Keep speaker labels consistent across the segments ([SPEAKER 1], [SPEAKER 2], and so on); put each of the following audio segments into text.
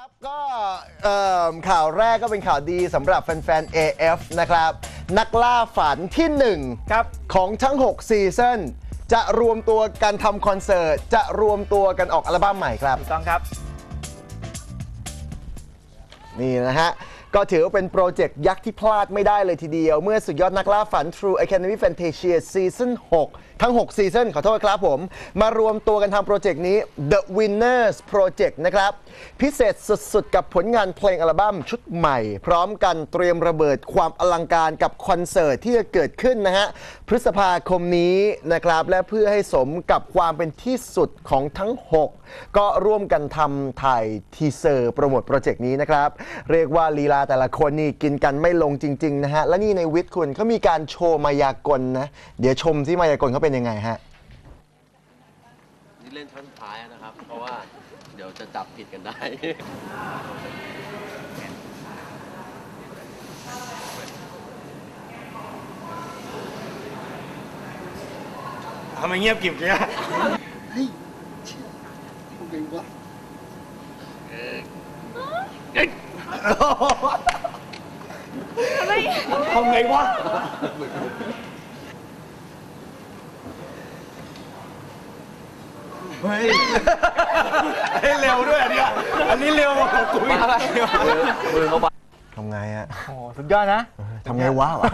[SPEAKER 1] ครับก็เอิ่มข่าวแรกก็เป็นข่าวดีสำหรับแฟนๆ AF นะครับ นักล่าฝันที่1
[SPEAKER 2] ครับ
[SPEAKER 1] ของทั้ง 6 ซีซั่นจะรวมตัวกันทำคอนเสิร์ต จะรวมตัวกันออกอัลบั้มใหม่ครับ
[SPEAKER 2] ถูกต้องครับ
[SPEAKER 1] นี่นะฮะ ก็ถือว่าเป็นโปรเจกต์ยักษ์ที่พลาดไม่ได้เลยทีเดียว เมื่อสุดยอดนักล่าฝัน True Academy Fantasia Season 6 ทั้ง 6 ซีซั่นขอโทษครับผม มารวมตัวกันทำโปรเจกต์นี้ The Winners Project นะครับ พิเศษสุดๆ กับผลงานเพลงอัลบั้มชุดใหม่ พร้อมกันเตรียมระเบิดความอลังการกับคอนเสิร์ตที่จะเกิดขึ้นนะฮะพฤษภาคมนี้นะครับและเพื่อให้สมกับความเป็นที่สุดของทั้ง 6 ก็ร่วมกันทำถ่ายทีเซอร์โปรโมทโปรเจกต์นี้นะครับเรียกว่าลีลาแต่ละคนนี่กินกันไม่ลงจริง ๆ นะฮะ และนี่ในวิทย์คุณเขามีการโชว์มายากลนะ เดี๋ยวชมที่มายากลเขาเป็นยังไงฮะ
[SPEAKER 3] นี่เล่นช่อนท้ายนะครับ เพราะว่าเดี๋ยวจะจับผิดกันได้
[SPEAKER 2] ทำไมเงียบกริบเนี่ยทำไงวะ เฮ้ยให้เร็วด้วยอันเนี้ยอันนี้เร็วกว่าของกูอีก
[SPEAKER 3] มือเขาบัง
[SPEAKER 1] ทำไงฮะ
[SPEAKER 2] โอ้โหสุดยอดนะ
[SPEAKER 1] ทำไงวะวะ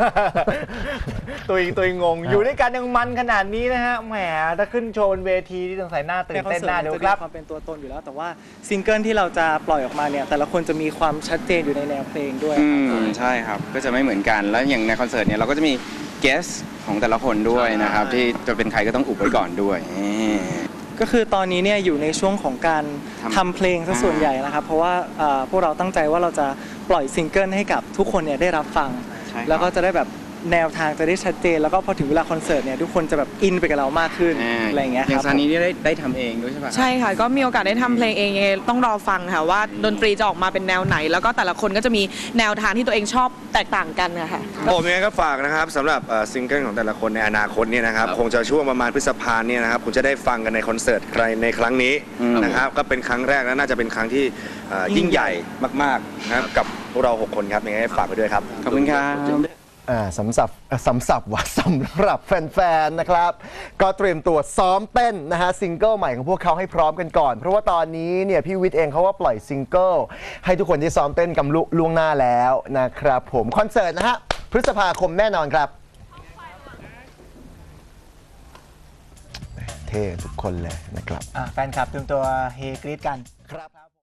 [SPEAKER 2] ตัวเองตัวเองงง อยู่ด้วยกันยังมันขนาดนี้นะฮะ แหม ถ้าขึ้นโชว์บนเวทีที่ต้องใส่หน้าตื่นเต้นหน้าดู
[SPEAKER 4] จะ
[SPEAKER 2] ค
[SPEAKER 4] มี
[SPEAKER 2] รับ
[SPEAKER 4] ความเป็นตัวตนอยู่แล้ว แต่ว่าซิงเกิลที่เราจะปล่อยออกมาเนี่ย แต่ละคนจะมีความชัดเจนอยู่ในแนวเพลงด้วย
[SPEAKER 5] อื
[SPEAKER 4] ครับ
[SPEAKER 5] มใช่ครับ ก็จะไม่เหมือนกัน แล้วอย่างในคอนเสิร์ตเนี่ยเราก็จะมีเกสของแต่ละคนด้วยนะครับ ที่จะเป็นใครก็ต้องอุบไว้ก่อนด้วยนี่
[SPEAKER 4] ก็คือตอนนี้เนี่ยอยู่ในช่วงของการ
[SPEAKER 5] ทำ
[SPEAKER 4] ทำเพลงซะส่วนใหญ่นะครับ เพราะว่าเอ่อพวกเราตั้งใจว่าเราจะปล่อยซิงเกิลให้กับทุกคนเนี่ยได้รับฟัง
[SPEAKER 5] ใช่ครับ
[SPEAKER 4] แล้วก็จะได้แบบ แนวทางจะได้ชัดเจน แล้วก็พอถึงเวลาคอนเสิร์ตเนี่ยทุกคนจะแบบอินไปกับเรามากขึ้นาอะไรอย่างเงี้ย
[SPEAKER 5] อ
[SPEAKER 4] ค
[SPEAKER 5] ย่า
[SPEAKER 4] รับ
[SPEAKER 5] งซานี้นี่ได้ได้ทำเองด้วยใช่ปะ
[SPEAKER 6] ใช่ค่ะ ก็มีโอกาสได้ทำเพลงเองยังไงต้องรอฟังค่ะว่าดนตรีจะออกมาเป็นแนวไหน แล้วก็แต่ละคนก็จะมีแนวทางที่ตัวเองชอบแตกต่างกันค่ะ
[SPEAKER 7] ผมยังไงก็ฝากนะครับสำหรับเอ่อซิงเกิลของแต่ละคนในอนาคตเนี่ยนะครับ
[SPEAKER 3] ครับ
[SPEAKER 7] คงจะช่วงประมาณพฤษภาเนี่ยนะครับคุณจะได้ฟังกันในคอนเสิร์ตใครในครั้งนี้
[SPEAKER 5] อืม
[SPEAKER 7] นะครับก็เป็นครั้งแรกและน่าจะเป็นครั้งที่เอ่อยิ่งใหญ่มากๆนะครับกับพวกเรา 6 คนครับยังไงฝากไปด้วยครับ
[SPEAKER 5] ขอบคุณครับ
[SPEAKER 1] อ่าสำสับอะสำสับว่าสำหรับแฟนๆนะครับ ก็เตรียมตัวซ้อมเต้นนะฮะซิงเกิลใหม่ของพวกเขาให้พร้อมกันก่อน เพราะว่าตอนนี้เนี่ยพี่วิทย์เองเขาว่าปล่อยซิงเกิลให้ทุกคนได้ซ้อมเต้นกันลุล่วงหน้าแล้วนะครับผมคอนเสิร์ตนะฮะพฤษภาคมแน่นอนครับ เท่ทุกคนเลยนะครับ
[SPEAKER 2] อะแฟนคลับเตรียมตัวเฮกรีดกัน
[SPEAKER 1] ครับ